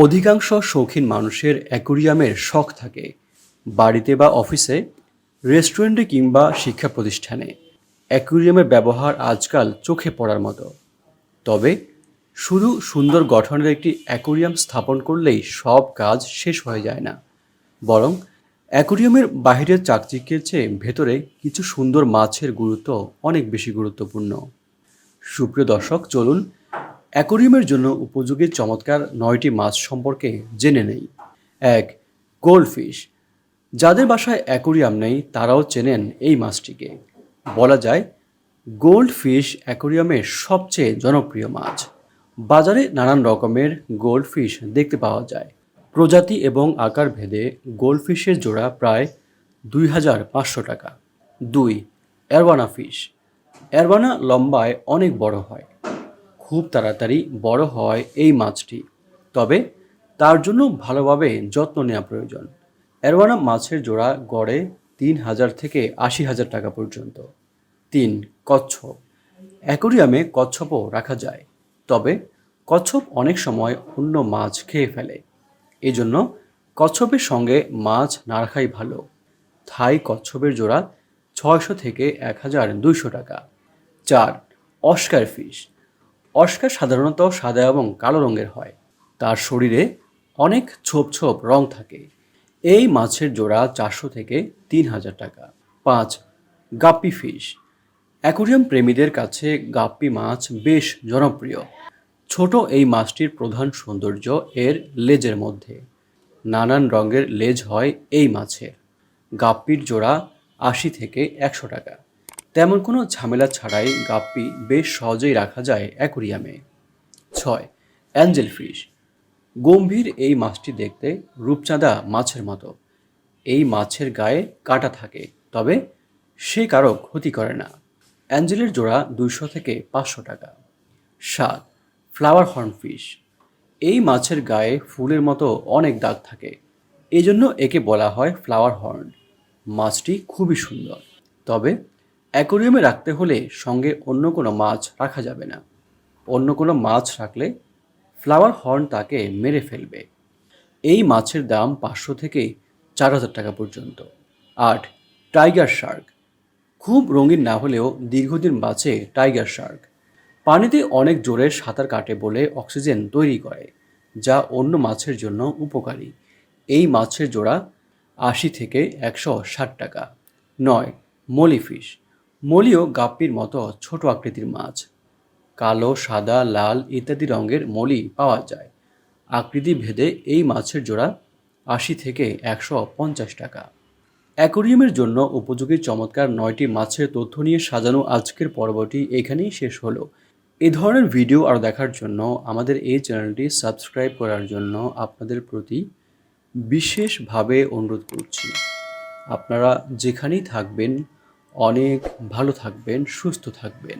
অধিকাংশ শৌখিন মানুষের অ্যাকোরিয়ামের শখ থাকে। বাড়িতে বা অফিসে, রেস্টুরেন্টে কিংবা শিক্ষা প্রতিষ্ঠানে। অ্যাকোরিয়ামের ব্যবহার আজকাল চোখে পড়ার মতো। তবে, শুধু সুন্দর গঠনের একটি অ্যাকোরিয়াম স্থাপন করলেই সব কাজ শেষ হয়ে যায় না। বরং, অ্যাকোরিয়ামের বাইরের চাকচিক্যের চেয়ে ভেতরে কিছু সুন্দর মাছের গুরুত্ব অনেক বেশি গুরুত্বপূর্ণ। সুপ্রিয় দর্শক, চলুন অ্যাকোরিয়ামের জন্য উপযোগী চমৎকার নয়টি মাছ সম্পর্কে জেনে নেই। এক, গোল্ডফিশ। যাদের বাসায় অ্যাকোরিয়াম নেই, তারাও চেনেন এই মাছটিকে। বলা যায়, গোল্ডফিশ অ্যাকোরিয়ামের সবচেয়ে জনপ্রিয় মাছ। বাজারে নানান রকমের গোল্ডফিশ দেখতে পাওয়া যায়। প্রজাতি এবং আকার ভেদে গোল্ডফিশের জোড়া প্রায় দুই হাজার পাঁচশো টাকা। দুই অ্যারওয়ানা ফিশ। অ্যারওয়ানা লম্বায় অনেক বড় হয়। খুব তাড়াতাড়ি বড় হয় এই মাছটি। তবে তার জন্য ভালোভাবে যত্ন নেওয়া প্রয়োজন। অ্যারওয়ানা মাছের জোড়া গড়ে তিন হাজার থেকে আশি হাজার টাকা পর্যন্ত। তিন, কচ্ছপ। অ্যাকোরিয়ামে কচ্ছপও রাখা যায়। তবে কচ্ছপ অনেক সময় অন্য মাছ খেয়ে ফেলে। এই জন্য কচ্ছপের সঙ্গে মাছ না রাখাই ভালো। থাই কচ্ছপের জোড়া ছয়শো থেকে এক হাজার দুইশো টাকা। চার, অস্কার ফিশ। অস্কার সাধারণত সাদা এবং কালো রঙের হয়। তার শরীরে অনেক ছোপ ছোপ রং থাকে। এই মাছের জোড়া চারশো থেকে তিন হাজার টাকা। পাঁচ, গাপ্পি ফিশ। অ্যাকোরিয়াম প্রেমীদের কাছে গাপ্পি মাছ বেশ জনপ্রিয়। ছোট এই মাছটির প্রধান সৌন্দর্য এর লেজের মধ্যে। নানান রঙের লেজ হয় এই মাছের। গাপ্পির জোড়া আশি থেকে একশো টাকা। তেমন কোনো ঝামেলা ছাড়াই গাপ্পি বেশ সহজেই রাখা যায় অ্যাকোরিয়ামে। ছয়, অ্যাঞ্জেল ফিশ। গম্ভীর এই মাছটি দেখতে রূপচাঁদা মাছের মতো। এই মাছের গায়ে কাটা থাকে, তবে সে কারও ক্ষতি করে না। অ্যাঞ্জেলের জোড়া দুইশো থেকে পাঁচশো টাকা। সাত, ফ্লাওয়ার হর্ন ফিশ। এই মাছের গায়ে ফুলের মতো অনেক দাগ থাকে এই জন্য একে বলা হয় ফ্লাওয়ার হর্ন। মাছটি খুবই সুন্দর, তবে অ্যাকোরিয়ামে রাখতে হলে সঙ্গে অন্য কোনো মাছ রাখা যাবে না। অন্য কোনো মাছ রাখলে ফ্লাওয়ার হর্ন তাকে মেরে ফেলবে। এই মাছের দাম পাঁচশো থেকে চার হাজার টাকা পর্যন্ত। আট, টাইগার শার্ক। খুব রঙিন না হলেও দীর্ঘদিন বাঁচে টাইগার শার্ক। পানিতে অনেক জোরে সাঁতার কাটে বলে অক্সিজেন তৈরি করে, যা অন্য মাছের জন্য উপকারী। এই মাছের জোড়া আশি থেকে একশো ষাট টাকা। নয় মলি মলিও গাপ্পির মতো ছোট আকৃতির মাছ। কালো, সাদা, লাল ইত্যাদি রঙের মলি পাওয়া যায়। আকৃতি ভেদে এই মাছের জোড়া আশি থেকে একশো পঞ্চাশ টাকা। অ্যাকোরিয়ামের জন্য উপযোগী চমৎকার নয়টি মাছের তথ্য নিয়ে সাজানো আজকের পর্বটি এখানেই শেষ হলো। এ ধরনের ভিডিও আরও দেখার জন্য আমাদের এই চ্যানেলটি সাবস্ক্রাইব করার জন্য আপনাদের প্রতি বিশেষভাবে অনুরোধ করছি। আপনারা যেখানেই থাকবেন অনেক ভালো থাকবেন সুস্থ থাকবেন।